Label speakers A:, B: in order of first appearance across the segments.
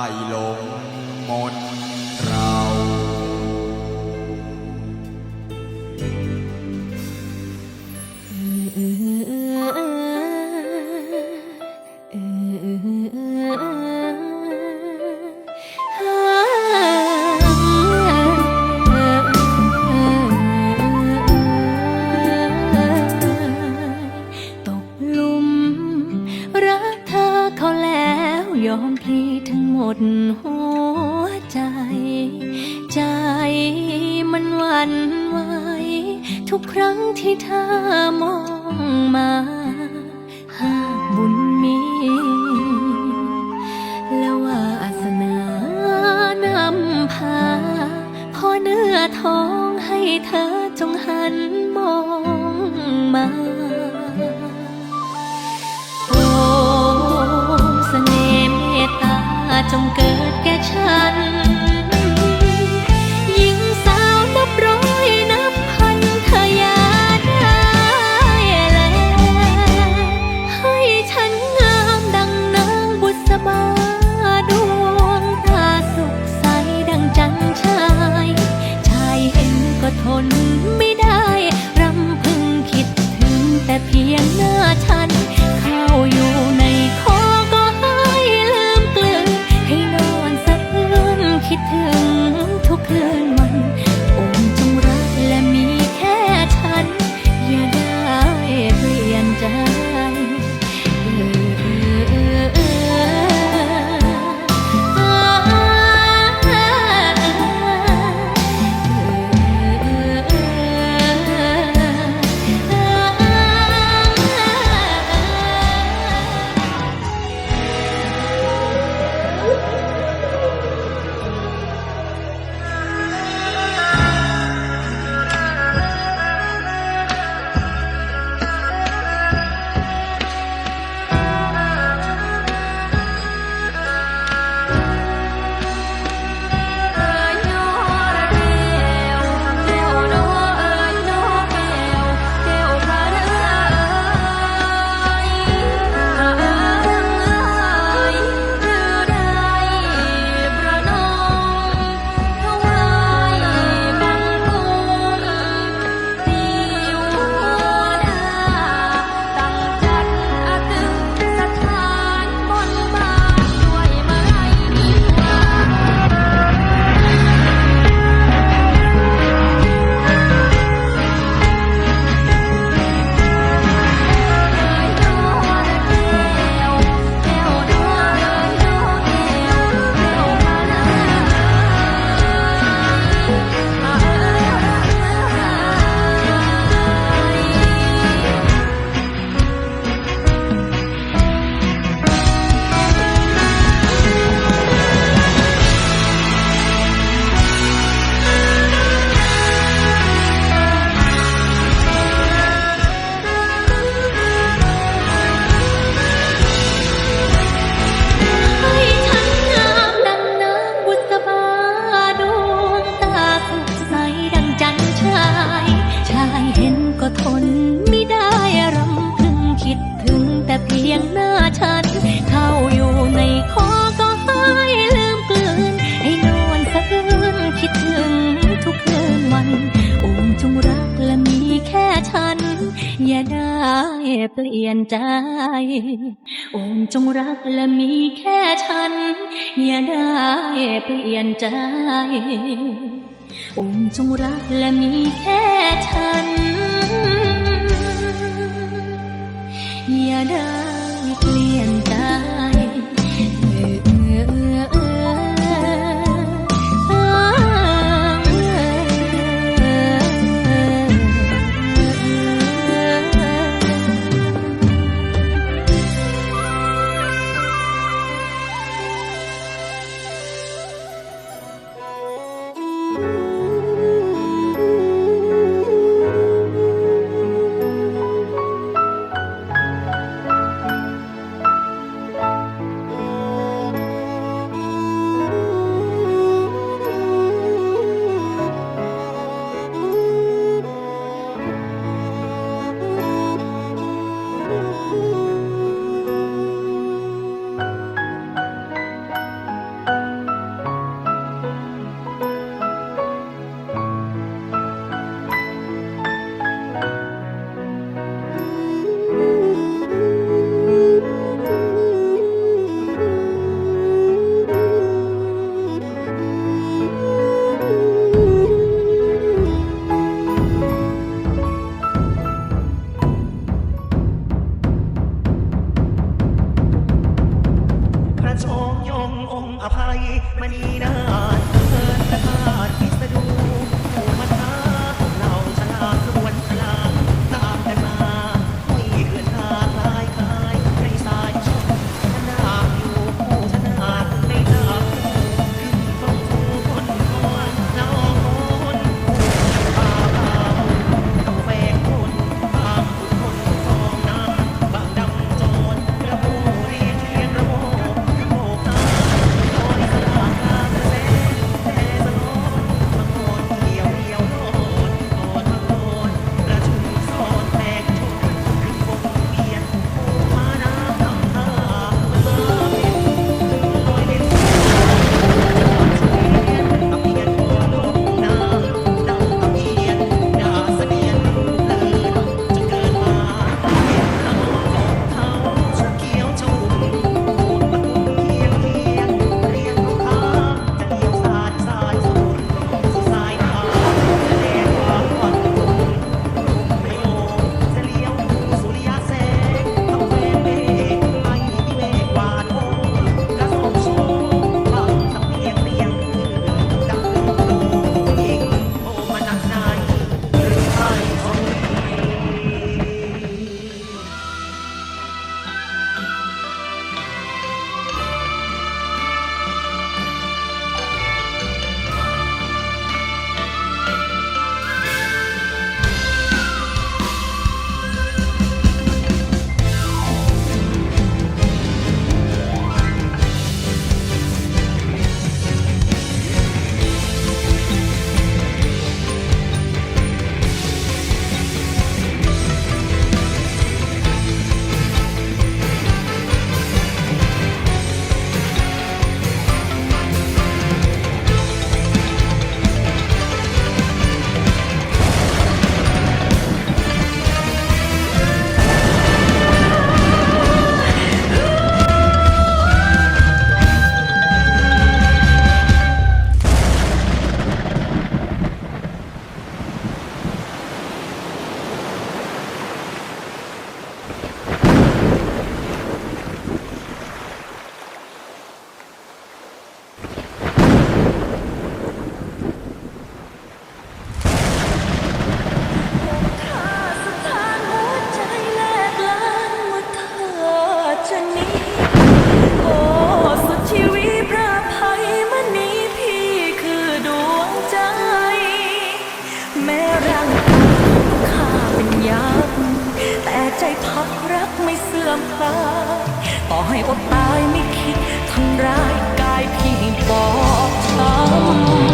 A: กได้ลงมนตรา
B: ยอมพลีทั้งหมดหัวใจ ใจมันหวั่นไหวทุกครั้งที่เธอมองมา หากบุญมี และวาสนานำพาขอเนื้อท้องให้เธอจงหันมองมา จงเกิดแก่ฉัน หญิงสาวนับร้อยนับพันเธออย่าได้แลให้ฉันงามดังนางบุษบาดวงตาสุขใสดังจันทราย ชายเห็นก็ทนไม่ได้ รำพึงคิดถึงแต่เพียงหน้า ปลี่ยนใจ โอมจงรักและมีแค่ฉัน อย่าได้เปลี่ยนใจ โอมจงรักและมีแค่ฉัน อย่าได้ ตายไม่คิดทำร้ายกายพี่บอกช้ำ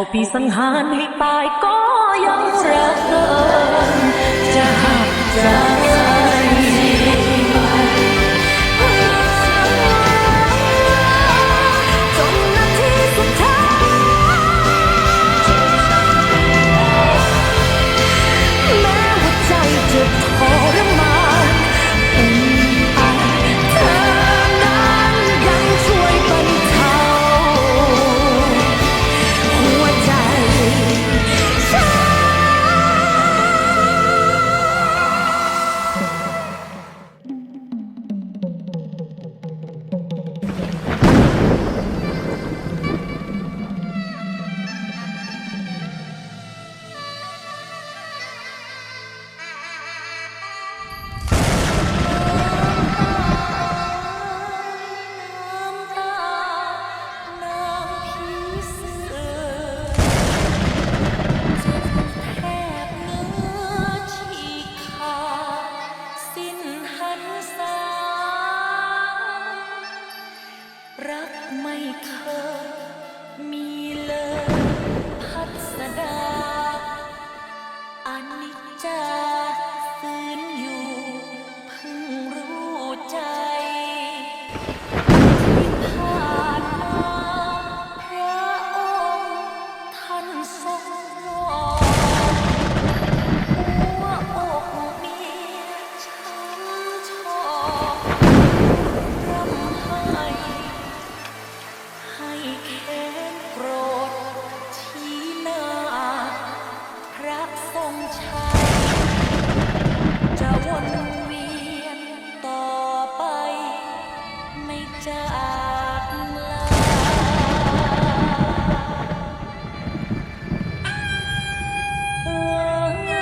B: าปีสังหารให้ตายก็ยังรักเธอจะหักจะใส่ รักทรงชัยจะ
C: วนเวียนต่อไป ไม่จากลาล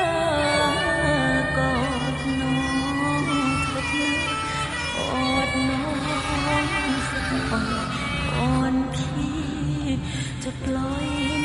C: ากอดนองเถิดอดนองสักอ่ออ่อนดจะปล่อย